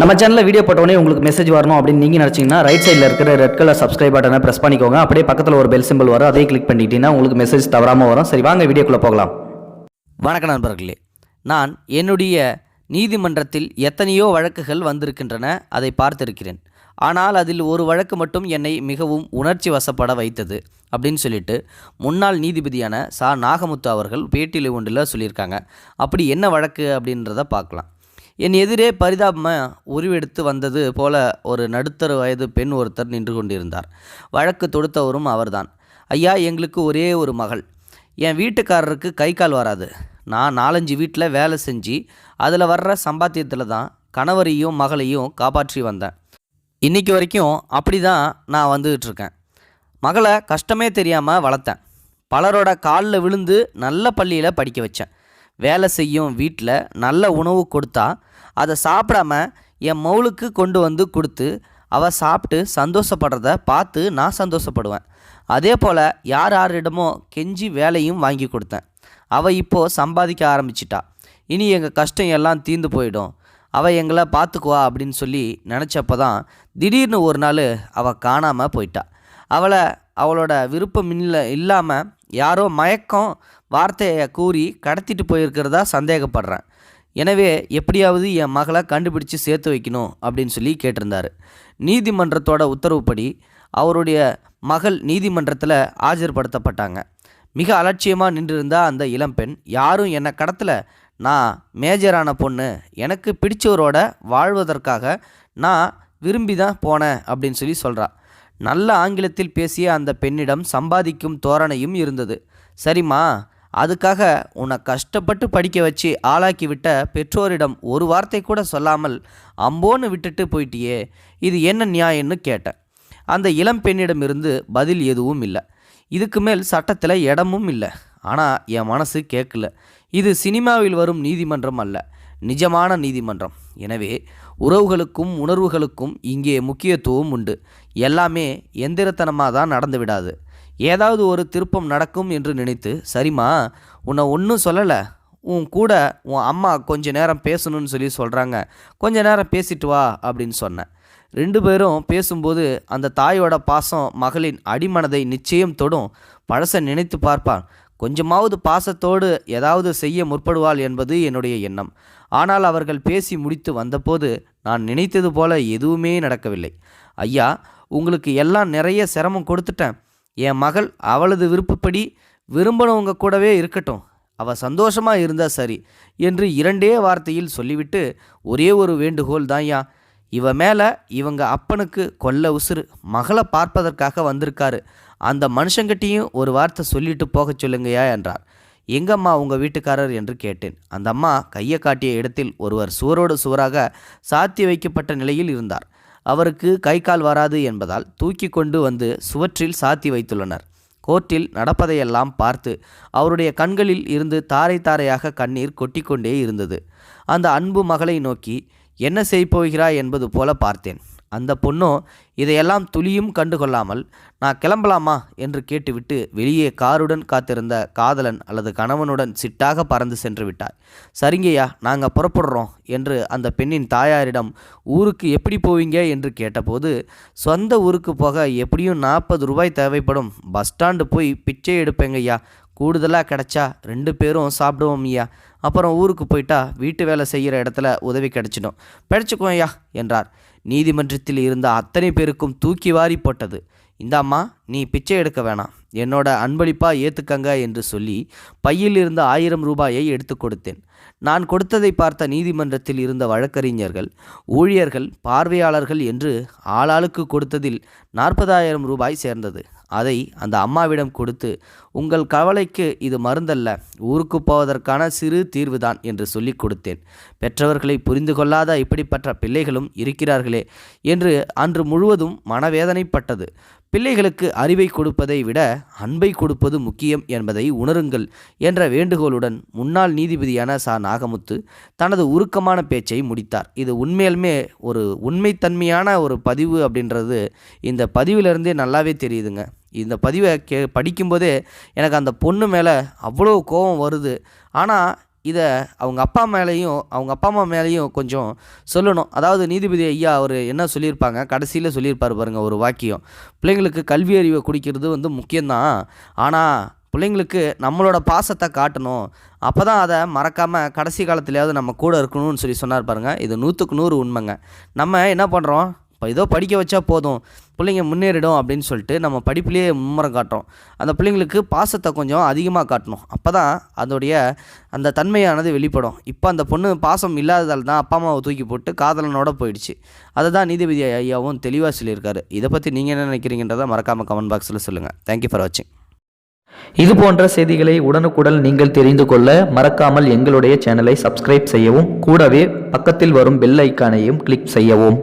நம்ம சேனலில் வீடியோ போட்டோடனே உங்களுக்கு மெசேஜ் வரணும் அப்படின்னு நீங்கள் நினச்சிங்கன்னா ரைட் சைடில் இருக்கிற ரெட் கலர் சப்ஸ்கிரைப் பட்டனை ப்ரெஸ் பண்ணிக்கோங்க. அப்படியே பக்கத்தில் ஒரு பெல் சிம்பிள் வரும். அதே கிளிக் பண்ணிட்டீங்கன்னா உங்களுக்கு மெசேஜ் தவறாமல் வரும். சரி வாங்க வீடியோக்குள்ளே போகலாம். வணக்கம் நண்பர்களே. நான் என்னுடைய நீதிமன்றத்தில் எத்தனையோ வழக்குகள் வந்திருக்கின்றன அதை பார்த்திருக்கிறேன். ஆனால் அதில் ஒரு வழக்கு மட்டும் என்னை மிகவும் உணர்ச்சி வசப்பட வைத்தது அப்படின்னு சொல்லிட்டு முன்னாள் நீதிபதியான சா. நாகமுத்து அவர்கள் பேட்டியில் ஒன்றில் சொல்லியிருக்காங்க. அப்படி என்ன வழக்கு அப்படின்றத பார்க்கலாம். என் எதிரே பரிதாபமாக உருவெடுத்து வந்தது போல ஒரு நடுத்தர வயது பெண் ஒருத்தர் நின்று கொண்டிருந்தார். வழக்கு தொடுத்தவரும் அவர்தான். ஐயா எங்களுக்கு ஒரே ஒரு மகள். என் வீட்டுக்காரருக்கு கை கால் வராது. நான் நாலஞ்சு வீட்டில் வேலை செஞ்சு அதில் வர்ற சம்பாத்தியத்தில் தான் கணவரையும் மகளையும் காப்பாற்றி வந்தேன். இன்றைக்கி வரைக்கும் அப்படி தான் நான் வந்துகிட்ருக்கேன் மகளை கஷ்டமே தெரியாமல் வளர்த்தேன். பலரோட காலில் விழுந்து நல்ல பள்ளியில் படிக்க வச்சேன். வேலை செய்யும் வீட்டில் நல்ல உணவு கொடுத்தா அதை சாப்பிடாம என் மவுளுக்கு கொண்டு வந்து கொடுத்து அவள் சாப்பிட்டு சந்தோஷப்படுறத பார்த்து நான் சந்தோஷப்படுவேன். அதே போல் யார் யாரிடமோ கெஞ்சி வேலையும் வாங்கி கொடுத்தேன். அவள் இப்போது சம்பாதிக்க ஆரம்பிச்சிட்டா. இனி எங்கள் கஷ்டம் எல்லாம் தீர்ந்து போயிடும். அவள் எங்களை பார்த்துக்குவா அப்படின்னு சொல்லி நினச்சப்போ தான் திடீர்னு ஒரு நாள் அவள் காணாமல் போயிட்டா. அவளை அவளோட விருப்பம் இல்லை இல்லாமல் யாரோ மயக்கம் வார்த்தையை கூறி கடத்திட்டு போயிருக்கிறதா சந்தேகப்படுறேன். எனவே எப்படியாவது என் மகளை கண்டுபிடிச்சு சேர்த்து வைக்கணும் அப்படின்னு சொல்லி கேட்டிருந்தார். நீதிமன்றத்தோட உத்தரவுப்படி அவருடைய மகள் நீதிமன்றத்தில் ஆஜர்படுத்தப்பட்டாங்க. மிக அலட்சியமாக நின்றிருந்த அந்த இளம்பெண் யாரும் என்னை கடத்தலை. நான் மேஜரான பொண்ணு. எனக்கு பிடிச்சவரோட வாழ்வதற்காக நான் விரும்பி தான் போனேன் அப்படின்னு சொல்லி சொல்கிறா நல்ல ஆங்கிலத்தில் பேசிய அந்த பெண்ணிடம் சம்பாதிக்கும் தோரணையும் இருந்தது. சரிம்மா அதுக்காக உன்னை கஷ்டப்பட்டு படிக்க வச்சு ஆளாக்கி விட்ட பெற்றோரிடம் ஒரு வார்த்தை கூட சொல்லாமல் அம்போன்னு விட்டுட்டு போயிட்டியே இது என்ன நியாயம்னு கேட்டேன். அந்த இளம் பெண்ணிடமிருந்து பதில் எதுவும் இல்லை. இதுக்கு மேல் சட்டத்தில் இடமும் இல்லை. ஆனால் என் மனசு கேட்கல. இது சினிமாவில் வரும் நீதிமன்றம் அல்ல நிஜமான நீதிமன்றம். எனவே உறவுகளுக்கும் உணர்வுகளுக்கும் இங்கே முக்கியத்துவம் உண்டு. எல்லாமே எந்திரத்தனமாக தான் நடந்து விடாது. ஏதாவது ஒரு திருப்பம் நடக்கும் என்று நினைத்து சரிம்மா உன்னை ஒன்றும் சொல்லலை. உன் கூட உன் அம்மா கொஞ்ச நேரம் பேசணும்னு சொல்லி சொல்கிறாங்க கொஞ்ச நேரம் பேசிட்டு வா அப்படின்னு சொன்னேன். ரெண்டு பேரும் பேசும்போது அந்த தாயோட பாசம் மகளின் அடிமனதை நிச்சயம் தொடும். பழச நினைத்து பார்ப்பான் கொஞ்சமாவது பாசத்தோடு ஏதாவது செய்ய முற்படுவாள் என்பது என்னுடைய எண்ணம். ஆனால் அவர்கள் பேசி முடித்து வந்தபோது நான் நினைத்தது போல எதுவுமே நடக்கவில்லை. ஐயா உங்களுக்கு எல்லாம் நிறைய சிரமம் கொடுத்துட்டேன். என் மகள் அவளது விருப்பப்படி விரும்பினவங்க கூடவே இருக்கட்டும். அவள் சந்தோஷமாக இருந்தால் சரி என்று இரண்டே வார்த்தையில் சொல்லிவிட்டு ஒரே ஒரு வேண்டுகோள் தான்யா இவ மேலே இவங்க அப்பனுக்கு கொல்ல உசுறு. மகளை பார்ப்பதற்காக வந்திருக்காரு. அந்த மனுஷங்கிட்டையும் ஒரு வார்த்தை சொல்லிட்டு போகச் சொல்லுங்கயா என்றார். எங்கம்மா உங்கள் வீட்டுக்காரர் என்று கேட்டேன். அந்த அம்மா கையை காட்டிய இடத்தில் ஒருவர் சுவரோடு சுவராக சாத்தி வைக்கப்பட்ட நிலையில் இருந்தார். அவருக்கு கை கால் வராது என்பதால் தூக்கி கொண்டு வந்து சுவற்றில் சாத்தி வைத்துள்ளனர். கோர்ட்டில் நடப்பதையெல்லாம் பார்த்து அவருடைய கண்களில் இருந்து தாரை தாரையாக கண்ணீர் கொட்டிக்கொண்டே இருந்தது. அந்த அன்பு மகளை நோக்கி என்ன செய்யப்போகிறாய்? என்பது போல பார்த்தேன். அந்த பொண்ணோ இதையெல்லாம் துளியும் கண்டுகொள்ளாமல் நான் கிளம்பலாமா? என்று கேட்டுவிட்டு வெளியே காருடன் காத்திருந்த காதலன் அல்லது கணவனுடன் சிட்டாக பறந்து சென்று விட்டாய் சரிங்கய்யா நாங்கள் புறப்படுறோம் என்று அந்த பெண்ணின் தாயாரிடம் ஊருக்கு எப்படி போவீங்க? என்று கேட்டபோது சொந்த ஊருக்கு போக எப்படியும் நாற்பது ரூபாய் தேவைப்படும். பஸ் ஸ்டாண்டு போய் பிச்சை எடுப்பேங்கய்யா. கூடுதலாக கிடச்சா ரெண்டு பேரும் சாப்பிடுவோம் ஐயா அப்புறம் ஊருக்கு போயிட்டா வீட்டு வேலை செய்கிற இடத்துல உதவி கிடச்சிடும். பிழைச்சிக்குவோம் ஐயா என்றார். நீதிமன்றத்தில் இருந்த அத்தனை பேருக்கும் தூக்கி வாரி போட்டது. இந்தாம்மா நீ பிச்சை எடுக்க வேணாம். என்னோட அன்பளிப்பாக ஏற்றுக்கங்க என்று சொல்லி பையில் இருந்த ஆயிரம் ரூபாயை எடுத்து கொடுத்தேன். நான் கொடுத்ததை பார்த்த நீதிமன்றத்தில் இருந்த வழக்கறிஞர்கள் ஊழியர்கள் பார்வையாளர்கள் என்று ஆளாளுக்கு கொடுத்ததில் நாற்பதாயிரம் ரூபாய் சேர்ந்தது. அதை அந்த அம்மாவிடம் கொடுத்து உங்கள் கவலைக்கு இது மருந்தல்ல ஊருக்கு போவதற்கான சிறு தீர்வுதான் என்று சொல்லிக் கொடுத்தேன். பெற்றவர்களை புரிந்து கொள்ளாத இப்படிப்பட்ட பிள்ளைகளும் இருக்கிறார்களே என்று அன்று முழுவதும் மனவேதனைப்பட்டது. பிள்ளைகளுக்கு அறிவை கொடுப்பதை விட அன்பை கொடுப்பது முக்கியம் என்பதை உணருங்கள் என்ற வேண்டுகோளுடன் முன்னாள் நீதிபதியான சா. நாகமுத்து தனது உருக்கமான பேச்சை முடித்தார். இது உண்மையிலுமே ஒரு உண்மைத்தன்மையான ஒரு பதிவு அப்படின்றது இந்த பதிவிலிருந்தே நல்லாவே தெரியுதுங்க. இந்த பதிவை கே படிக்கும்போதே எனக்கு அந்த பொண்ணு மேலே அவ்வளோ கோபம் வருது. ஆனால் இதை அவங்க அப்பா மேலேயும் அவங்க அப்பா அம்மா மேலேயும் கொஞ்சம் சொல்லணும். அதாவது நீதிபதி ஐயா அவர் என்ன சொல்லியிருப்பாங்க? கடைசியில் சொல்லியிருப்பார் பாருங்கள் ஒரு வாக்கியம். பிள்ளைங்களுக்கு கல்வி அறிவை குடிக்கிறது வந்து முக்கியம்தான். ஆனால் பிள்ளைங்களுக்கு நம்மளோட பாசத்தை காட்டணும். அப்போ தான் அதை மறக்காமல் கடைசி காலத்துலேயாவது நம்ம கூட இருக்கணும்னு சொல்லி சொன்னார் பாருங்கள் இது நூற்றுக்கு நூறு உண்மைங்க. நம்ம என்ன பண்ணுறோம் இப்போ ஏதோ படிக்க வச்சா போதும் பிள்ளைங்க முன்னேறிடும் அப்படின்னு சொல்லிட்டு நம்ம படிப்புலேயே மும்முரம் காட்டுறோம். அந்த பிள்ளைங்களுக்கு பாசத்தை கொஞ்சம் அதிகமாக காட்டணும். அப்போ தான் அதோடைய அந்த தன்மையானது வெளிப்படும். இப்போ அந்த பொண்ணு பாசம் இல்லாததால் தான் அப்பா அம்மாவை தூக்கி போட்டு காதலனோட போயிடுச்சு. அதை தான் நீதிபதி ஐயாவும் தெளிவாக சொல்லியிருக்காரு. இதை பற்றி நீங்கள் என்ன நினைக்கிறீங்கன்றதை மறக்காமல் கமெண்ட் பாக்ஸில் சொல்லுங்கள் தேங்க்யூ ஃபார் வாட்சிங் இது போன்ற செய்திகளை உடனுக்குடன் நீங்கள் தெரிந்து கொள்ள மறக்காமல் எங்களுடைய சேனலை சப்ஸ்கிரைப் செய்யவும் கூடவே பக்கத்தில் வரும் பெல் ஐக்கானையும் கிளிக் செய்யவும்.